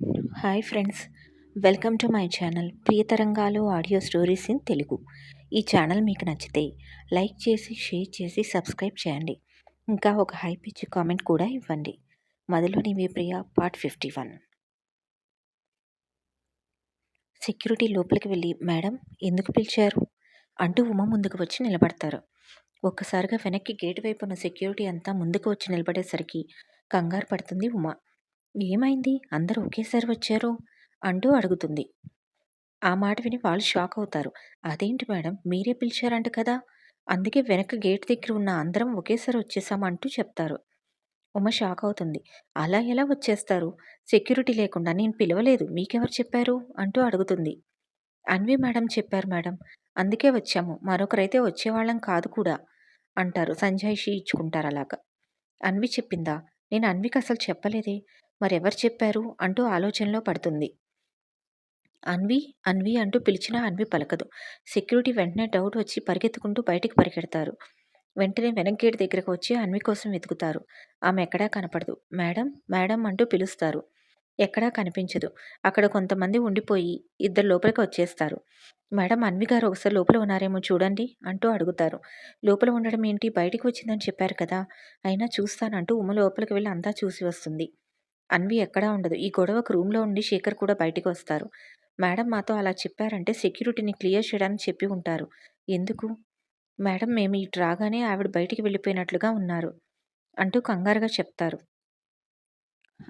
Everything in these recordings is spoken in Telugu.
Hi friends. Welcome to my channel Priyatarangalu audio stories in Telugu. ఈ ఛానల్ మీకు నచ్చితే లైక్ చేసి షేర్ చేసి సబ్స్క్రైబ్ చేయండి. ఇంకా ఒక హై పిచ్ కామెంట్ కూడా ఇవ్వండి. మొదలుని మీ ప్రియ పార్ట్ ఫిఫ్టీ వన్. సెక్యూరిటీ లోపలికి వెళ్ళి మేడం ఎందుకు పిలిచారు? అంటూ ఉమ ముందుకు వచ్చి నిలబడతారు. ఒక్కసారిగా వెనక్కి గేటు వైపు ఉన్న సెక్యూరిటీ అంతా ముందుకు వచ్చి నిలబడేసరికి కంగారు పడుతుంది ఉమ. ఏమైంది? అందరూ ఒకేసారి వచ్చారు? అంటూ అడుగుతుంది. ఆ మాట విని వాళ్ళు షాక్ అవుతారు. అదేంటి మేడం? మీరే పిలిచారంట కదా? అందుకే వెనక గేట్ దగ్గర ఉన్న అందరం ఒకేసారి వచ్చేసామంటూ చెప్తారు. ఉమ షాక్ అవుతుంది. అలా ఎలా వచ్చేస్తారు? సెక్యూరిటీ లేకుండా నేను పిలవలేదు. మీకెవరు చెప్పారు? అంటూ అడుగుతుంది. అన్వి మేడం చెప్పారు మేడం. అందుకే వచ్చాము. మరొకరైతే వచ్చేవాళ్ళం కాదు కూడా అంటారు. సంజాయిషి ఇచ్చుకుంటారు అలాగా. అన్వి చెప్పిందా? నేను అన్వికి అసలు చెప్పలేదే. మరెవరు చెప్పారు? అంటూ ఆలోచనలో పడుతుంది. అన్వి అన్వి అంటూ పిలిచినా అన్వి పలకదు. సెక్యూరిటీ వెంటనే డౌట్ వచ్చి పరిగెత్తుకుంటూ బయటికి పరిగెడతారు. వెంటనే వెనక్ గేట్ దగ్గరకు వచ్చి అన్వి కోసం వెతుకుతారు. ఆమె ఎక్కడా కనపడదు. మేడం మేడం అంటూ పిలుస్తారు. ఎక్కడా కనిపించదు. అక్కడ కొంతమంది ఉండిపోయి ఇద్దరు లోపలికి వచ్చేస్తారు. మేడం అన్వి గారు ఒకసారి లోపల ఉన్నారేమో చూడండి అంటూ అడుగుతారు. లోపల ఉండడం ఏంటి? బయటికి వచ్చిందని చెప్పారు కదా. అయినా చూస్తానంటూ ఉమ లోపలికి వెళ్ళి అంతా చూసి వస్తుంది. అన్వి ఎక్కడా ఉండదు. ఈ గొడవకు రూమ్లో ఉండి శేఖర్ కూడా బయటికి వస్తారు. మేడం మాతో అలా చెప్పారంటే సెక్యూరిటీని క్లియర్ చేయడానికి చెప్పి ఉంటారు. ఎందుకు? మేడం మేము ఇటు రాగానే ఆవిడ బయటికి వెళ్ళిపోయినట్లుగా ఉన్నారు. అంటూ కంగారుగా చెప్తారు.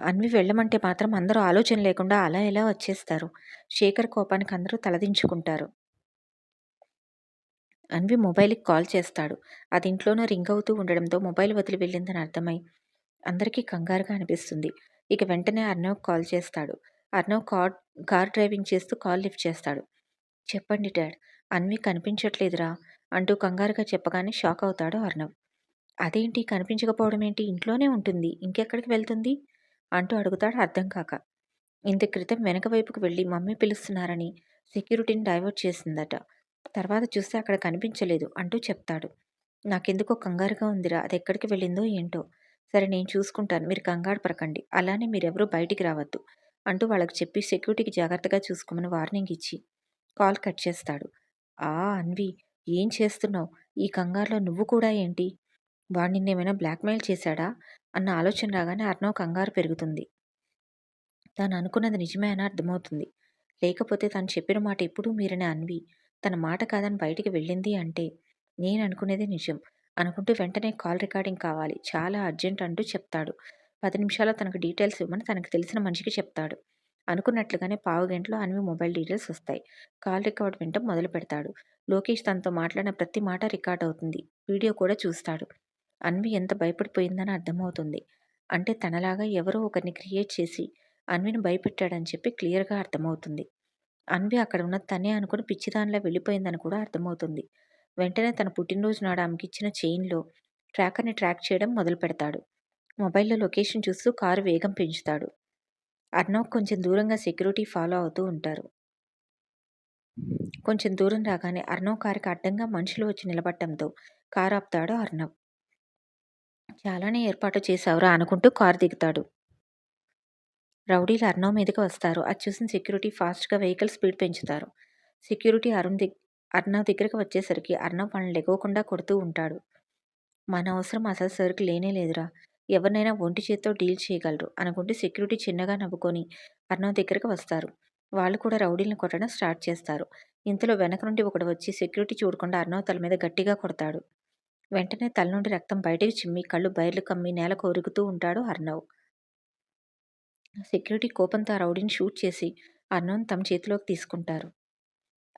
అన్వి వెళ్ళమంటే మాత్రం అందరూ ఆలోచన లేకుండా అలా ఎలా వచ్చేస్తారు? శేఖర్ కోపానికి అందరూ తలదించుకుంటారు. అన్వి మొబైల్కి కాల్ చేస్తాడు. అది ఇంట్లోనే రింగ్ అవుతూ ఉండడంతో మొబైల్ వదిలి వెళ్ళిందని అర్థమై అందరికీ కంగారుగా అనిపిస్తుంది. ఇక వెంటనే అర్ణవ్ కాల్ చేస్తాడు. అర్ణవ్ కార్ కార్ డ్రైవింగ్ చేస్తూ కాల్ లిఫ్ట్ చేస్తాడు. చెప్పండి డాడ్ అన్వి కనిపించట్లేదురా అంటూ కంగారుగా చెప్పగానే షాక్ అవుతాడు అర్ణవ్ అదేంటి కనిపించకపోవడం ఏంటి? ఇంట్లోనే ఉంటుంది. ఇంకెక్కడికి వెళ్తుంది? అంటూ అడుగుతాడు అర్థం కాక. ఇంత క్రితం వెనక వైపుకు వెళ్ళి మమ్మీ పిలుస్తున్నారని సెక్యూరిటీని డైవర్ట్ చేసిందట. తర్వాత చూస్తే అక్కడ కనిపించలేదు అంటూ చెప్తాడు. నాకెందుకో కంగారుగా ఉందిరా. అది ఎక్కడికి వెళ్ళిందో ఏంటో. సరే నేను చూసుకుంటాను. మీరు కంగారు పడకండి. అలానే మీరెవరూ బయటికి రావద్దు. అంటూ వాళ్ళకి చెప్పి సెక్యూరిటీకి జాగ్రత్తగా చూసుకోమని వార్నింగ్ ఇచ్చి కాల్ కట్ చేస్తాడు. ఆ అన్వి ఏం చేస్తున్నావు? ఈ కంగారులో నువ్వు కూడా ఏంటి? వాడు నిన్నేమైనా బ్లాక్మెయిల్ చేశాడా? అన్న ఆలోచన రాగానే అర్ణవ్ కంగారు పెరుగుతుంది. తాను అనుకున్నది నిజమే అని అర్థమవుతుంది. లేకపోతే తను చెప్పిన మాట ఎప్పుడూ మీరనే అన్వి. తన మాట కాదని బయటికి వెళ్ళింది అంటే నేను అనుకునేది నిజం. అనుకుంటూ వెంటనే కాల్ రికార్డింగ్ కావాలి. చాలా అర్జెంట్ అంటూ చెప్తాడు. పది నిమిషాల్లో తనకు డీటెయిల్స్ ఇవ్వమని తనకు తెలిసిన మనిషికి చెప్తాడు. అనుకున్నట్లుగానే పావు గంటలో అన్వి మొబైల్ డీటెయిల్స్ వస్తాయి. కాల్ రికార్డ్ వింటం మొదలు పెడతాడు. లోకేష్ తనతో మాట్లాడిన ప్రతి మాట రికార్డ్ అవుతుంది. వీడియో కూడా చూస్తాడు. అన్వి ఎంత భయపడిపోయిందని అర్థమవుతుంది. అంటే తనలాగా ఎవరో ఒకరిని క్రియేట్ చేసి అన్విని భయపెట్టాడని చెప్పి క్లియర్గా అర్థమవుతుంది. అన్వి అక్కడ ఉన్న తనే అనుకుని పిచ్చిదానిలా వెళ్ళిపోయిందని కూడా అర్థమవుతుంది. వెంటనే తన పుట్టినరోజు నాడు ఆమెకి ఇచ్చిన చైన్లో ట్రాకర్ని ట్రాక్ చేయడం మొదలు పెడతాడు. మొబైల్లో లొకేషన్ చూస్తూ కారు వేగం పెంచుతాడు. అర్ణవ్ కొంచెం దూరంగా సెక్యూరిటీ ఫాలో అవుతూ ఉంటారు. కొంచెం దూరం రాగానే అర్ణవ్ కారుకి అడ్డంగా మనుషులు వచ్చి నిలబడటంతో కారు ఆపుతాడు అర్ణవ్ చాలానే ఏర్పాటు చేశావురా అనుకుంటూ కారు దిగుతాడు. రౌడీలు అర్ణవ్ మీదకి వస్తారు. అది చూసిన సెక్యూరిటీ ఫాస్ట్గా వెహికల్ స్పీడ్ పెంచుతారు. సెక్యూరిటీ అరుణ్ దిగ్ అర్ణవ్ దగ్గరకు వచ్చేసరికి అర్ణవ్ వాళ్ళని లెగవకుండా కొడుతూ ఉంటాడు. మన అవసరం అసలు సరికి లేనే లేదురా. ఎవరినైనా ఒంటి చేత్తో డీల్ చేయగలరు అనుకుంటే సెక్యూరిటీ చిన్నగా నవ్వుకొని అర్ణవ్ దగ్గరకు వస్తారు. వాళ్ళు కూడా రౌడీలను కొట్టడం స్టార్ట్ చేస్తారు. ఇంతలో వెనక నుండి ఒకడు వచ్చి సెక్యూరిటీ చూడకుండా అర్ణవ్ తల మీద గట్టిగా కొడతాడు. వెంటనే తల నుండి రక్తం బయటకు చిమ్మి కళ్ళు బయర్లు కమ్మి నేల కొరుకుతూ ఉంటాడు అర్ణవ్ సెక్యూరిటీ కోపంతో రౌడీని షూట్ చేసి అర్ణవ్ని తమ చేతిలోకి తీసుకుంటారు.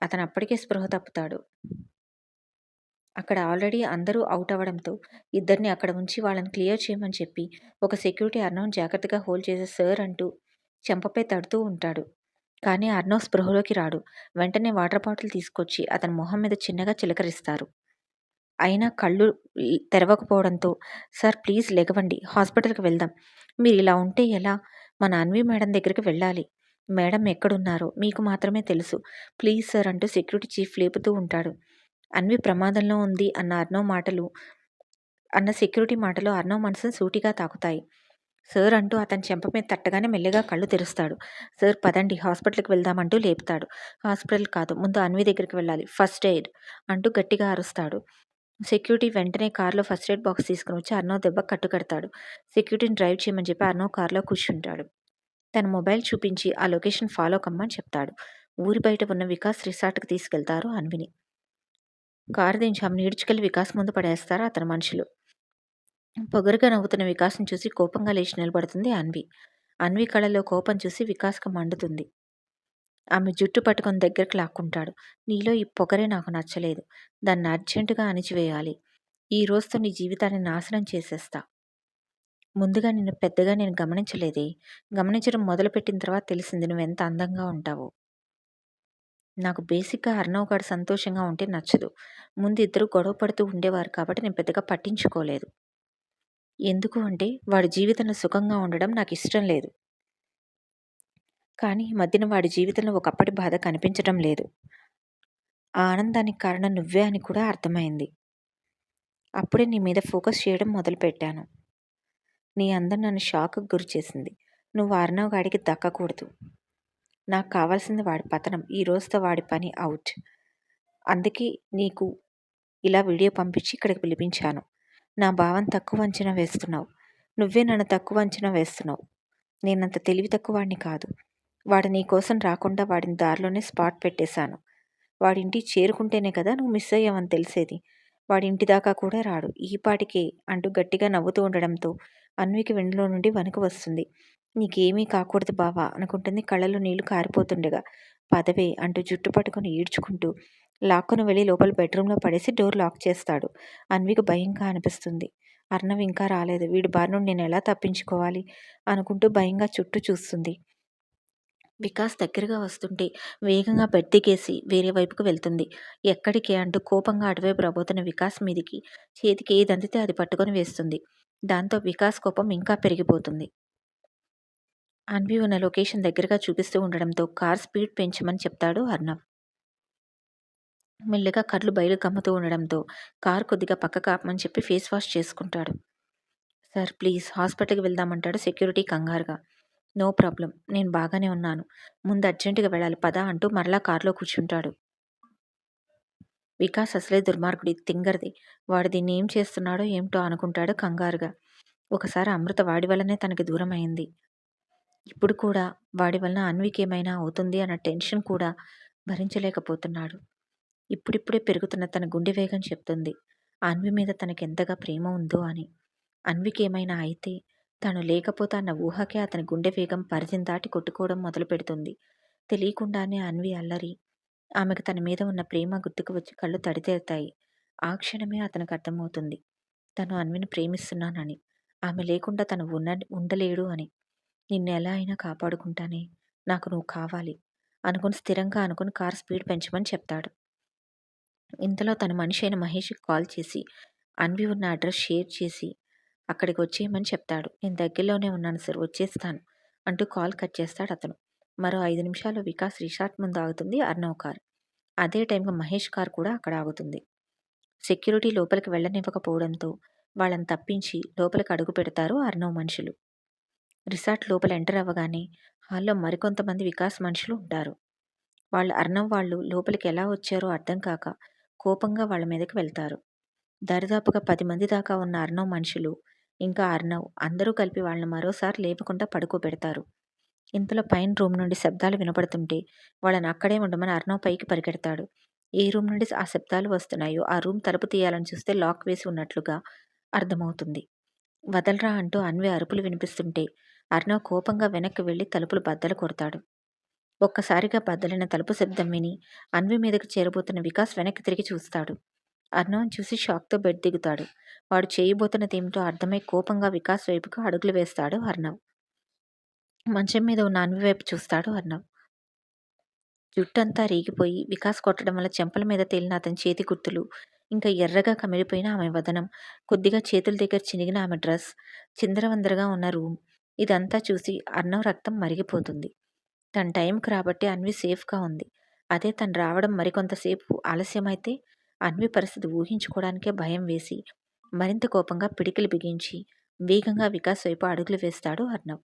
అతను అప్పటికే స్పృహ తప్పుతాడు. అక్కడ ఆల్రెడీ అందరూ అవుట్ అవ్వడంతో ఇద్దరిని అక్కడ ఉంచి వాళ్ళని క్లియర్ చేయమని చెప్పి ఒక సెక్యూరిటీ అర్ణవ్ జాగ్రత్తగా హోల్డ్ చేసే సార్ అంటూ చెంపపై తడుతూ ఉంటాడు. కానీ అర్ణవ్ స్పృహలోకి రాడు. వెంటనే వాటర్ బాటిల్ తీసుకొచ్చి అతని మొహం మీద చిన్నగా చిలకరిస్తారు. అయినా కళ్ళు తెరవకపోవడంతో సార్ ప్లీజ్ లెగవండి హాస్పిటల్కి వెళ్దాం. మీరు ఇలా ఉంటే ఎలా? మన అన్వి మేడం దగ్గరికి వెళ్ళాలి. మేడం ఎక్కడున్నారో? మీకు మాత్రమే తెలుసు. ప్లీజ్ సార్ అంటూ సెక్యూరిటీ చీఫ్ లేపుతూ ఉంటాడు. అన్వి ప్రమాదంలో ఉంది అన్న అర్నో మాటలు అన్న సెక్యూరిటీ మాటలు అర్ణవ్ మనసును సూటిగా తాకుతాయి. సార్ అంటూ అతని చెంప మీద తట్టగానే మెల్లిగా కళ్ళు తెరుస్తాడు. సార్ పదండి హాస్పిటల్కి వెళ్దామంటూ లేపుతాడు. హాస్పిటల్ కాదు ముందు అన్వి దగ్గరికి వెళ్ళాలి. ఫస్ట్ ఎయిడ్ అంటూ గట్టిగా అరుస్తాడు. సెక్యూరిటీ వెంటనే కారులో ఫస్ట్ ఎయిడ్ బాక్స్ తీసుకుని వచ్చి అర్నవ్ దెబ్బ కట్టుకడతాడు. సెక్యూరిటీని డ్రైవ్ చేయమని చెప్పి అర్నవ్ కార్లో కూర్చుంటాడు. తన మొబైల్ చూపించి ఆ లొకేషన్ ఫాలో కమ్మని చెప్తాడు. ఊరి బయట ఉన్న వికాస్ రిసార్ట్కి తీసుకెళ్తారు అన్విని. కారు దించి ఆమె వికాస్ ముందు పడేస్తారు అతని మనుషులు. పొగరుగా నవ్వుతున్న వికాస్ని చూసి కోపంగా లేచి నిలబడుతుంది అన్వి. అన్వి కళలో కోపం చూసి వికాస్కి మండుతుంది. ఆమె జుట్టు పట్టుకొని దగ్గరికి లాక్కుంటాడు. నీలో ఈ పొగరే నాకు నచ్చలేదు. దాన్ని అర్జెంటుగా అణిచివేయాలి. ఈ రోజుతో నీ జీవితాన్ని నాశనం చేసేస్తా. ముందుగా నిన్ను పెద్దగా నేను గమనించలేదే. గమనించడం మొదలుపెట్టిన తర్వాత తెలిసింది నువ్వు ఎంత అందంగా ఉంటావు. నాకు బేసిక్గా అర్ణవ్ గారు సంతోషంగా ఉంటే నచ్చదు. ముందు ఇద్దరు గొడవ పడుతూ ఉండేవారు కాబట్టి నేను పెద్దగా పట్టించుకోలేదు. ఎందుకు అంటే వాడి జీవితంలో సుఖంగా ఉండడం నాకు ఇష్టం లేదు. కానీ ఈ మధ్యన వాడి జీవితంలో ఒకప్పటి బాధ కనిపించడం లేదు. ఆ ఆనందానికి కారణం నువ్వే అని కూడా అర్థమైంది. అప్పుడే నీ మీద ఫోకస్ చేయడం మొదలుపెట్టాను. నీ అందం నన్ను షాక్కి గురి చేసింది. నువ్వు అర్ణవ్ గాడికి దక్కకూడదు. నాకు కావాల్సింది వాడి పతనం. ఈ రోజుతో వాడి పని అవుట్ అందుకే నీకు ఇలా వీడియో పంపించి ఇక్కడికి పిలిపించాను. నా భావం తక్కువ అంచనా వేస్తున్నావు. నువ్వే నన్ను తక్కువ అంచనా వేస్తున్నావు. నేనంత తెలివి తక్కువ వాడిని కాదు. వాడు నీ కోసం రాకుండా వాడిని దారిలోనే స్పాట్ పెట్టేశాను. వాడింటి చేరుకుంటేనే కదా నువ్వు మిస్ అయ్యావని తెలిసేది. వాడి ఇంటి దాకా కూడా రాడు. ఈ పాటికే అంటూ గట్టిగా నవ్వుతూ ఉండడంతో అన్వికి వెండిలో నుండి వణుకు వస్తుంది. నీకేమీ కాకూడదు బావా అనుకుంటుంది. కళ్ళలో నీళ్ళు కారిపోతుండగా. పదవే అంటూ జుట్టు పట్టుకుని ఈడ్చుకుంటూ లాక్కును వెళ్ళి లోపల బెడ్రూమ్లో పడేసి డోర్ లాక్ చేస్తాడు. అన్వికి భయంగా అనిపిస్తుంది. అర్ణవ్ ఇంకా రాలేదు. వీడి బారి నుండి నేను ఎలా తప్పించుకోవాలి? అనుకుంటూ భయంగా చుట్టూ చూస్తుంది. వికాస్ దగ్గరగా వస్తుంటే వేగంగా బెడ్ దిగేసి వేరే వైపుకు వెళ్తుంది. ఎక్కడికి? అంటూ కోపంగా అటువైపు రాబోతున్న వికాస్ మీదికి. చేతికి ఏది అది పట్టుకొని వేస్తుంది. దాంతో వికాస్ కోపం ఇంకా పెరిగిపోతుంది. అన్వి ఉన్న లొకేషన్ దగ్గరగా చూపిస్తూ ఉండడంతో కార్ స్పీడ్ పెంచమని చెప్తాడు అర్ణవ్ మెల్లిగా కళ్ళు బయలు కమ్ముతూ ఉండడంతో కార్ కొద్దిగా పక్కకు ఆపమని చెప్పి ఫేస్ వాష్ చేసుకుంటాడు. సార్ ప్లీజ్ హాస్పిటల్కి వెళ్దామంటాడు సెక్యూరిటీ కంగారుగా. నో ప్రాబ్లం నేను బాగానే ఉన్నాను. ముందు అర్జెంటుగా వెళ్ళాలి పదా అంటూ మరలా కారులో కూర్చుంటాడు. వికాస్ అసలే దుర్మార్గుడి తింగర్ది. వాడు దీన్ని ఏం చేస్తున్నాడో ఏమిటో అనుకుంటాడు కంగారుగా. ఒకసారి అమృత వాడి వల్లనే తనకి దూరం అయింది ఇప్పుడు కూడా వాడి వలన అన్వికి ఏమైనా అవుతుంది అన్న టెన్షన్ కూడా భరించలేకపోతున్నాడు. ఇప్పుడిప్పుడే పెరుగుతున్న తన గుండె వేగం చెప్తుంది. అన్వి మీద తనకి ఎంతగా ప్రేమ ఉందో అని. అన్వికి ఏమైనా అయితే తాను లేకపోతే అన్న ఊహకే అతని గుండె వేగం పరిధిని దాటి కొట్టుకోవడం మొదలు పెడుతుంది తెలియకుండానే అన్వి అల్లరి ఆమెకు తన మీద ఉన్న ప్రేమ గుర్తుకు వచ్చి కళ్ళు తడితేరుతాయి. ఆ క్షణమే అతనికి అర్థమవుతుంది. తను అన్విని ప్రేమిస్తున్నానని. ఆమె లేకుండా తను ఉన్న ఉండలేడు అని. నిన్ను ఎలా అయినా కాపాడుకుంటానే. నాకు నువ్వు కావాలి. అనుకుని స్థిరంగా అనుకుని కార్ స్పీడ్ పెంచమని చెప్తాడు. ఇంతలో తన మనిషి అయిన మహేష్కి కాల్ చేసి అన్వి ఉన్న అడ్రస్ షేర్ చేసి అక్కడికి వచ్చేయమని చెప్తాడు. నేను దగ్గరలోనే ఉన్నాను సార్ వచ్చేస్తాను అంటూ కాల్ కట్ చేస్తాడు అతను. మరో ఐదు నిమిషాలు వికాస్ రిసార్ట్ ముందు ఆగుతుంది అర్ణవ్ కార్. అదే టైంకి మహేష్ కార్ కూడా అక్కడ ఆగుతుంది. సెక్యూరిటీ లోపలికి వెళ్ళనివ్వకపోవడంతో వాళ్ళని తప్పించి లోపలికి అడుగు పెడతారు అర్నవ్ మనుషులు. రిసార్ట్ లోపల ఎంటర్ అవ్వగానే హాల్లో మరికొంతమంది వికాస్ మనుషులు ఉంటారు. వాళ్ళు అర్ణవ్ వాళ్ళు లోపలికి ఎలా వచ్చారో అర్థం కాక కోపంగా వాళ్ళ మీదకి వెళ్తారు. దరిదాపుగా పది మంది దాకా ఉన్న అర్ణవ్ మనుషులు ఇంకా అర్ణవ్ అందరూ కలిపి వాళ్ళని మరోసారి లేపకుండా పడుకోబెడతారు. ఇంతలో పైన రూమ్ నుండి శబ్దాలు వినపడుతుంటే వాళ్ళని అక్కడే ఉండమని అర్ణవ్ పైకి పరిగెడతాడు. ఏ రూమ్ నుండి ఆ శబ్దాలు వస్తున్నాయో ఆ రూమ్ తలుపు తీయాలని చూస్తే లాక్ వేసి ఉన్నట్లుగా అర్థమవుతుంది. వదలరా అంటూ అన్వే అరుపులు వినిపిస్తుంటే అర్ణవ్ కోపంగా వెనక్కి వెళ్ళి తలుపులు బద్దలు కొడతాడు. ఒక్కసారిగా బద్దలైన తలుపు శబ్దం విని అన్వి మీదకి చేరబోతున్న వికాస్ వెనక్కి తిరిగి చూస్తాడు. అర్ణవ్ చూసి షాక్తో బెడ్ దిగుతాడు. వాడు చేయబోతున్నదేమిటో అర్థమై కోపంగా వికాస్ వైపుకు అడుగులు వేస్తాడు అర్ణవ్ మంచం మీద ఉన్న అన్వి వైపు చూస్తాడు అర్ణవ్. జుట్టంతా రీగిపోయి వికాస్ కొట్టడం వల్ల చెంపల మీద తేలిన అతని చేతి గుర్తులు ఇంకా ఎర్రగా కమిలిపోయిన ఆమె వదనం. కొద్దిగా చేతుల దగ్గర చినిగిన ఆమె డ్రెస్ చిందరవందరగా ఉన్న రూమ్. ఇదంతా చూసి అర్ణవ్ రక్తం మరిగిపోతుంది. తన టైంకి రాబట్టి అన్వి సేఫ్గా ఉంది. అదే తను రావడం మరికొంతసేపు ఆలస్యమైతే అన్వి పరిస్థితి ఊహించుకోవడానికే భయం వేసి మరింత కోపంగా పిడికిలు బిగించి వేగంగా వికాస్ వైపు అడుగులు వేస్తాడు అర్ణవ్.